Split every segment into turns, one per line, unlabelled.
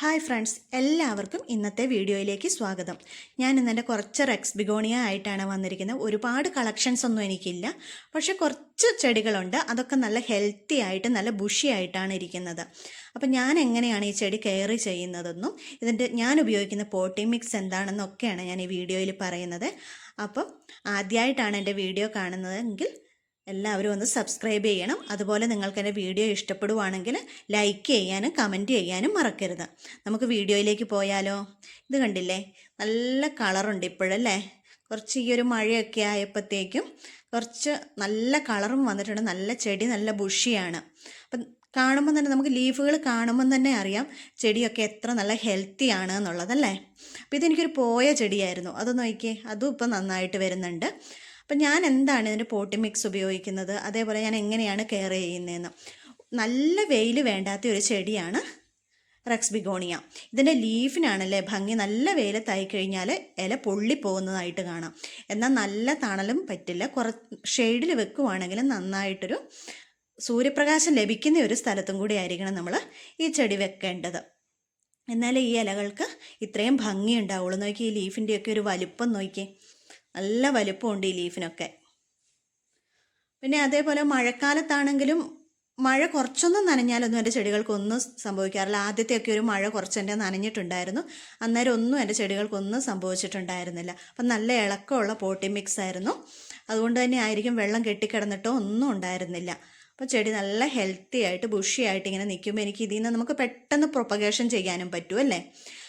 Hi friends എല്ലാവർക്കും ഇന്നത്തെ വീഡിയോയിലേക്ക് സ്വാഗതം. ഞാൻ ഇന്നെന്റെ കുറച്ച് റെക്സ് ബിഗോണിയ ആയിട്ടാണ് വന്നിരിക്കുന്നത്. ഒരുപാട് കളക്ഷൻസ് ഒന്നും എനിക്കില്ല. പക്ഷെ കുറച്ച് ചെടികളുണ്ട്. അതൊക്കെ നല്ല ഹെൽത്തി ആയിട്ട് നല്ല ബുഷി ആയിട്ടാണ് ഇരിക്കുന്നത്. അപ്പം ഞാൻ എങ്ങനെയാണ് ഈ ചെടി കെയർ ചെയ്യുന്നതെന്നും ഇതിന്റെ ഞാൻ ഉപയോഗിക്കുന്ന പോട്ടിംഗ് മിക്സ് എന്താണെന്നൊക്കെയാണ് ഞാൻ ഈ വീഡിയോയിൽ പറയുന്നത്. അപ്പം ആദ്യമായിട്ടാണ് എന്റെ വീഡിയോ കാണുന്നതെങ്കിൽ എല്ലാവരും ഒന്ന് സബ്സ്ക്രൈബ് ചെയ്യണം. അതുപോലെ നിങ്ങൾക്ക് എന്റെ വീഡിയോ ഇഷ്ടപ്പെടുവാണെങ്കിൽ ലൈക്ക് ചെയ്യാനും കമന്റ് ചെയ്യാനും മറക്കരുത്. നമുക്ക് വീഡിയോയിലേക്ക് പോയാലോ? ഇത് കണ്ടില്ലേ? നല്ല കളറുണ്ട് ഇപ്പോഴല്ലേ കുറച്ച് ഈ ഒരു മഴയൊക്കെ ആയപ്പോഴത്തേക്കും കുറച്ച് നല്ല കളറും വന്നിട്ടുണ്ട്. നല്ല ചെടി നല്ല ബുഷിയാണ് അപ്പം കാണുമ്പോൾ തന്നെ നമുക്ക് ലീഫുകൾ കാണുമ്പം തന്നെ അറിയാം ചെടിയൊക്കെ എത്ര നല്ല ഹെൽത്തി ആണ് എന്നുള്ളതല്ലേ അപ്പോൾ ഇതെനിക്കൊരു പോയ ചെടിയായിരുന്നു. അത് നോക്കിയേ. അതും ഇപ്പം നന്നായിട്ട് വരുന്നുണ്ട്. അപ്പം ഞാൻ എന്താണ് ഇതിന്റെ പോട്ടി മിക്സ് ഉപയോഗിക്കുന്നത്? അതേപോലെ ഞാൻ എങ്ങനെയാണ് കെയർ ചെയ്യുന്നതെന്ന്. നല്ല വെയിൽ വേണ്ടാത്ത ഒരു ചെടിയാണ് റെക്സ് ബിഗോണിയ ഇതിന്റെ ലീഫിനാണല്ലേ ഭംഗി? നല്ല വെയിലത്തായി കഴിഞ്ഞാൽ ഇല പൊള്ളിപ്പോകുന്നതായിട്ട് കാണാം. എന്നാൽ നല്ല തണലും പറ്റില്ല. കുറ ഷെയ്ഡിൽ വെക്കുവാണെങ്കിൽ നന്നായിട്ടൊരു സൂര്യപ്രകാശം ലഭിക്കുന്ന ഒരു സ്ഥലത്തും കൂടി ആയിരിക്കണം നമ്മൾ ഈ ചെടി വെക്കേണ്ടത്. എന്നാലേ ഈ ഇലകൾക്ക് ഇത്രയും ഭംഗി ഉണ്ടാവുള്ളൂ. നോക്കി ഈ ലീഫിന്റെയൊക്കെ ഒരു വലുപ്പം നോക്കി നല്ല വലുപ്പമുണ്ട് ഈ ലീഫിനൊക്കെ. പിന്നെ അതേപോലെ മഴക്കാലത്താണെങ്കിലും മഴ കുറച്ചൊന്നും നനഞ്ഞാലൊന്നും എന്റെ ചെടികൾക്കൊന്നും സംഭവിക്കാറില്ല. ആദ്യത്തെയൊക്കെ ഒരു മഴ കുറച്ച് എന്റെ നനഞ്ഞിട്ടുണ്ടായിരുന്നു. അന്നേരം ഒന്നും എന്റെ ചെടികൾക്കൊന്നും സംഭവിച്ചിട്ടുണ്ടായിരുന്നില്ല. അപ്പം നല്ല ഇളക്കമുള്ള പോട്ടി മിക്സ് ആയിരുന്നു. അതുകൊണ്ട് തന്നെ ആയിരിക്കും വെള്ളം കെട്ടിക്കിടന്നിട്ടോ ഒന്നും ഉണ്ടായിരുന്നില്ല. അപ്പോൾ ചെടി നല്ല ഹെൽത്തി ആയിട്ട് ബുഷി ആയിട്ട് ഇങ്ങനെ നിൽക്കുമ്പോൾ എനിക്ക് ഇതിൽ നിന്ന് നമുക്ക് പെട്ടെന്ന് പ്രൊപ്പഗേഷൻ ചെയ്യാനും പറ്റും അല്ലേ?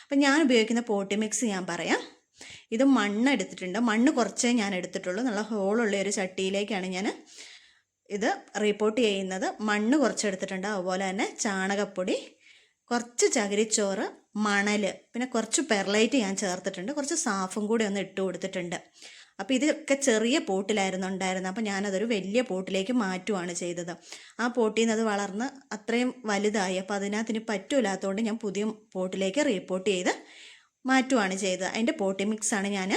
അപ്പം ഞാൻ ഉപയോഗിക്കുന്ന പോട്ടി മിക്സ് ഞാൻ പറയാം. ഇത് മണ്ണ് എടുത്തിട്ടുണ്ട്. മണ്ണ് കുറച്ചേ ഞാൻ എടുത്തിട്ടുള്ളൂ. നല്ല ഹോളുള്ള ഒരു ചട്ടിയിലേക്കാണ് ഞാൻ ഇത് റിപ്പോർട്ട് ചെയ്യുന്നത്. മണ്ണ് കുറച്ച് എടുത്തിട്ടുണ്ട്. അതുപോലെ തന്നെ ചാണകപ്പൊടി കുറച്ച് ചകിരിച്ചോറ് മണൽ പിന്നെ കുറച്ച് പെർലൈറ്റ് ഞാൻ ചേർത്തിട്ടുണ്ട്. കുറച്ച് സാഫും കൂടി ഒന്ന് ഇട്ട് കൊടുത്തിട്ടുണ്ട്. അപ്പോൾ ഇതൊക്കെ ചെറിയ പോട്ടിലായിരുന്നു ഉണ്ടായിരുന്നത്. അപ്പോൾ ഞാനതൊരു വലിയ പോട്ടിലേക്ക് മാറ്റുവാണ് ചെയ്തത്. ആ പോട്ടിൽ നിന്ന് അത് വളർന്ന് അത്രയും വലുതായി. അപ്പോൾ അതിനകത്തിന് പറ്റില്ലാത്തതുകൊണ്ട് ഞാൻ പുതിയ പോട്ടിലേക്ക് റീപ്പോർട്ട് ചെയ്ത് മാറ്റുവാണ് ചെയ്തത്. അതിന്റെ പോട്ടി മിക്സ് ആണ് ഞാൻ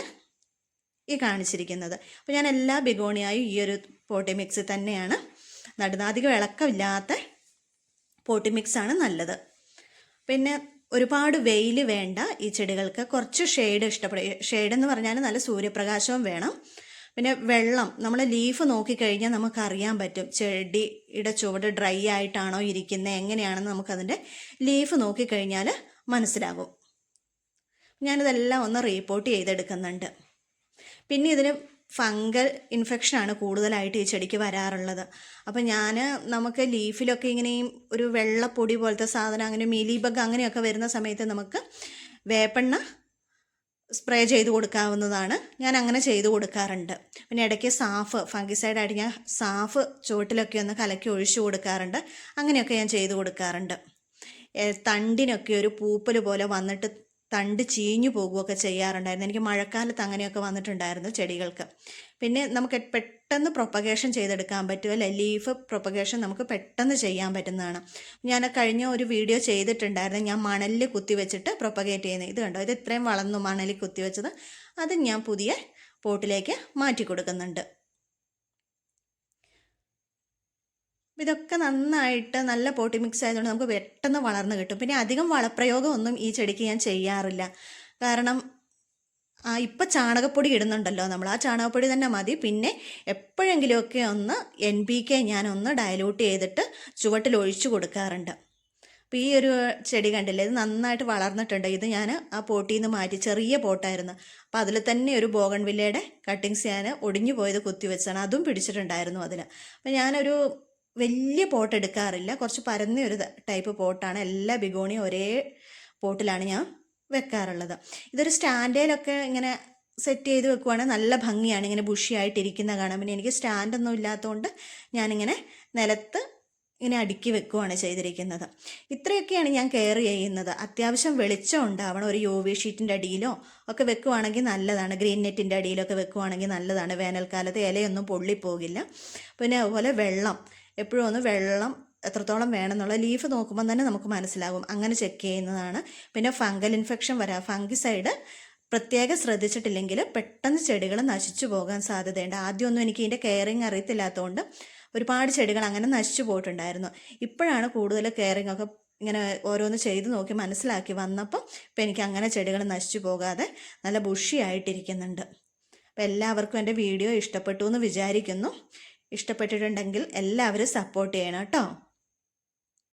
ഈ കാണിച്ചിരിക്കുന്നത്. അപ്പോൾ ഞാൻ എല്ലാ ബിഗോണിയായും ഈ ഒരു പോട്ടി മിക്സ് തന്നെയാണ് നടുന്നത്. അധികം ഇളക്കമില്ലാത്ത പോട്ടി ആണ് നല്ലത്. പിന്നെ ഒരുപാട് വെയിൽ വേണ്ട ഈ ചെടികൾക്ക്. കുറച്ച് ഷെയ്ഡ് ഇഷ്ടപ്പെടും ഷെയ്ഡ് എന്ന് പറഞ്ഞാൽ നല്ല സൂര്യപ്രകാശവും വേണം. പിന്നെ വെള്ളം. നമ്മൾ ലീഫ് നോക്കിക്കഴിഞ്ഞാൽ നമുക്കറിയാൻ പറ്റും ചെടിയുടെ ചുവട് ഡ്രൈ ആയിട്ടാണോ ഇരിക്കുന്നത് എങ്ങനെയാണെന്ന് നമുക്കതിന്റെ ലീഫ് നോക്കിക്കഴിഞ്ഞാൽ മനസ്സിലാകും. ഞാനിതെല്ലാം ഒന്ന് റീപ്പോർട്ട് ചെയ്തെടുക്കുന്നുണ്ട്. പിന്നെ ഇതിന് ഫംഗൽ ഇൻഫെക്ഷനാണ് കൂടുതലായിട്ട് ഈ ചെടിക്ക് വരാറുള്ളത്. അപ്പം ഞാൻ നമുക്ക് ലീഫിലൊക്കെ ഇങ്ങനെയും ഒരു വെള്ളപ്പൊടി പോലത്തെ സാധനം അങ്ങനെ മീലിബഗ് അങ്ങനെയൊക്കെ വരുന്ന സമയത്ത് നമുക്ക് വേപ്പെണ്ണ സ്പ്രേ ചെയ്ത് കൊടുക്കാവുന്നതാണ്. ഞാൻ അങ്ങനെ ചെയ്ത് കൊടുക്കാറുണ്ട്. പിന്നെ ഇടയ്ക്ക് സാഫ് ഫംഗിസൈഡായിട്ട് ഞാൻ സാഫ് ചുവട്ടിലൊക്കെ ഒന്ന് കലക്കി ഒഴിച്ചു കൊടുക്കാറുണ്ട്. അങ്ങനെയൊക്കെ ഞാൻ ചെയ്ത് കൊടുക്കാറുണ്ട്. തണ്ടിനൊക്കെ ഒരു പൂപ്പൽ പോലെ വന്നിട്ട് തണ്ട് ചീഞ്ഞു പോകുകയൊക്കെ ചെയ്യാറുണ്ടായിരുന്നു. എനിക്ക് മഴക്കാലത്ത് അങ്ങനെയൊക്കെ വന്നിട്ടുണ്ടായിരുന്നു ചെടികൾക്ക്. പിന്നെ നമുക്ക് പെട്ടെന്ന് പ്രൊപ്പഗേഷൻ ചെയ്തെടുക്കാൻ പറ്റും അല്ലെ? ലീഫ് പ്രൊപ്പഗേഷൻ നമുക്ക് പെട്ടെന്ന് ചെയ്യാൻ പറ്റുന്നതാണ്. ഞാൻ കഴിഞ്ഞ ഒരു വീഡിയോ ചെയ്തിട്ടുണ്ടായിരുന്നു. ഞാൻ മണലിൽ കുത്തി വെച്ചിട്ട് പ്രൊപ്പഗേറ്റ് ചെയ്യുന്നത്. ഇത് കണ്ടോ? ഇത് ഇത്രയും വളർന്നു മണലിൽ കുത്തി വെച്ചത്. അത് ഞാൻ പുതിയ പോട്ടിലേക്ക് മാറ്റി കൊടുക്കുന്നുണ്ട്. ഇതൊക്കെ നന്നായിട്ട് നല്ല പോട്ടി മിക്സ് ആയതുകൊണ്ട് നമുക്ക് പെട്ടെന്ന് വളർന്നു കിട്ടും. പിന്നെ അധികം വളപ്രയോഗമൊന്നും ഈ ചെടിക്ക് ഞാൻ ചെയ്യാറില്ല. കാരണം ആ ഇപ്പം ചാണകപ്പൊടി ഇടുന്നുണ്ടല്ലോ നമ്മൾ. ആ ചാണകപ്പൊടി തന്നെ മതി. പിന്നെ എപ്പോഴെങ്കിലുമൊക്കെ ഒന്ന് എൻ പി കെ ഞാനൊന്ന് ഡയലൂട്ട് ചെയ്തിട്ട് ചുവട്ടിൽ ഒഴിച്ചു കൊടുക്കാറുണ്ട്. അപ്പോൾ ഈ ഒരു ചെടി കണ്ടില്ലേ? ഇത് നന്നായിട്ട് വളർന്നിട്ടുണ്ട്. ഇത് ഞാൻ ആ പോട്ടിൽ നിന്ന് മാറ്റി ചെറിയ പോട്ടായിരുന്നു. അപ്പോൾ അതിൽ തന്നെ ഒരു ബോഗൺവില്ലയുടെ കട്ടിങ്സ് ഞാൻ ഒടിഞ്ഞു പോയത് കുത്തി വെച്ചാണ്. അതും പിടിച്ചിട്ടുണ്ടായിരുന്നു അതിൽ അപ്പോൾ ഞാനൊരു വലിയ പോട്ട് എടുക്കാറില്ല. കുറച്ച് പരന്ന ഒരു ടൈപ്പ് പോട്ടാണ്. എല്ലാ ബിഗോണിയും ഒരേ പോട്ടിലാണ് ഞാൻ വെക്കാറുള്ളത്. ഇതൊരു സ്റ്റാൻഡേലൊക്കെ ഇങ്ങനെ സെറ്റ് ചെയ്ത് വെക്കുവാണെങ്കിൽ നല്ല ഭംഗിയാണ്. ഇങ്ങനെ ബുഷിയായിട്ടിരിക്കുന്ന കാണാൻ. പിന്നെ എനിക്ക് സ്റ്റാൻഡൊന്നും ഇല്ലാത്തതുകൊണ്ട് ഞാനിങ്ങനെ നിലത്ത് ഇങ്ങനെ അടുക്കി വെക്കുവാണ് ചെയ്തിരിക്കുന്നത്. ഇത്രയൊക്കെയാണ് ഞാൻ കെയർ ചെയ്യുന്നത്. അത്യാവശ്യം വെളിച്ചം ഉണ്ടാവണം. ഒരു യു വി ഷീറ്റിന്റെ അടിയിലോ ഒക്കെ വെക്കുവാണെങ്കിൽ നല്ലതാണ്. ഗ്രീൻ നെറ്റിന്റെ അടിയിലൊക്കെ വെക്കുവാണെങ്കിൽ നല്ലതാണ്. വേനൽക്കാലത്ത് ഇലയൊന്നും പൊള്ളിപ്പോകില്ല. പിന്നെ അതുപോലെ വെള്ളം. എപ്പോഴും ഒന്ന് വെള്ളം എത്രത്തോളം വേണമെന്നുള്ള ലീഫ് നോക്കുമ്പോൾ തന്നെ നമുക്ക് മനസ്സിലാകും. അങ്ങനെ ചെക്ക് ചെയ്യുന്നതാണ്. പിന്നെ ഫംഗൽ ഇൻഫെക്ഷൻ വരാ ഫംഗിസൈഡ് പ്രത്യേകം ശ്രദ്ധിച്ചിട്ടില്ലെങ്കിൽ പെട്ടെന്ന് ചെടികൾ നശിച്ചു പോകാൻ സാധ്യതയുണ്ട്. ആദ്യമൊന്നും എനിക്ക് ഇതിന്റെ കെയറിങ് അറിയത്തില്ലാത്തതുകൊണ്ട് ഒരുപാട് ചെടികൾ അങ്ങനെ നശിച്ചു പോയിട്ടുണ്ടായിരുന്നു. ഇപ്പോഴാണ് കൂടുതൽ കെയറിങ് ഒക്കെ ഇങ്ങനെ ഓരോന്ന് ചെയ്തു നോക്കി മനസ്സിലാക്കി വന്നപ്പോൾ ഇപ്പം എനിക്ക് അങ്ങനെ ചെടികൾ നശിച്ചു പോകാതെ നല്ല ബുഷിയായിട്ടിരിക്കുന്നുണ്ട് അപ്പോൾ എല്ലാവർക്കും എന്റെ വീഡിയോ ഇഷ്ടപ്പെട്ടു എന്ന് വിചാരിക്കുന്നു. ഇഷ്ടപ്പെട്ടിട്ടുണ്ടെങ്കിൽ എല്ലാവരും സപ്പോർട്ട് ചെയ്യണം കേട്ടോ.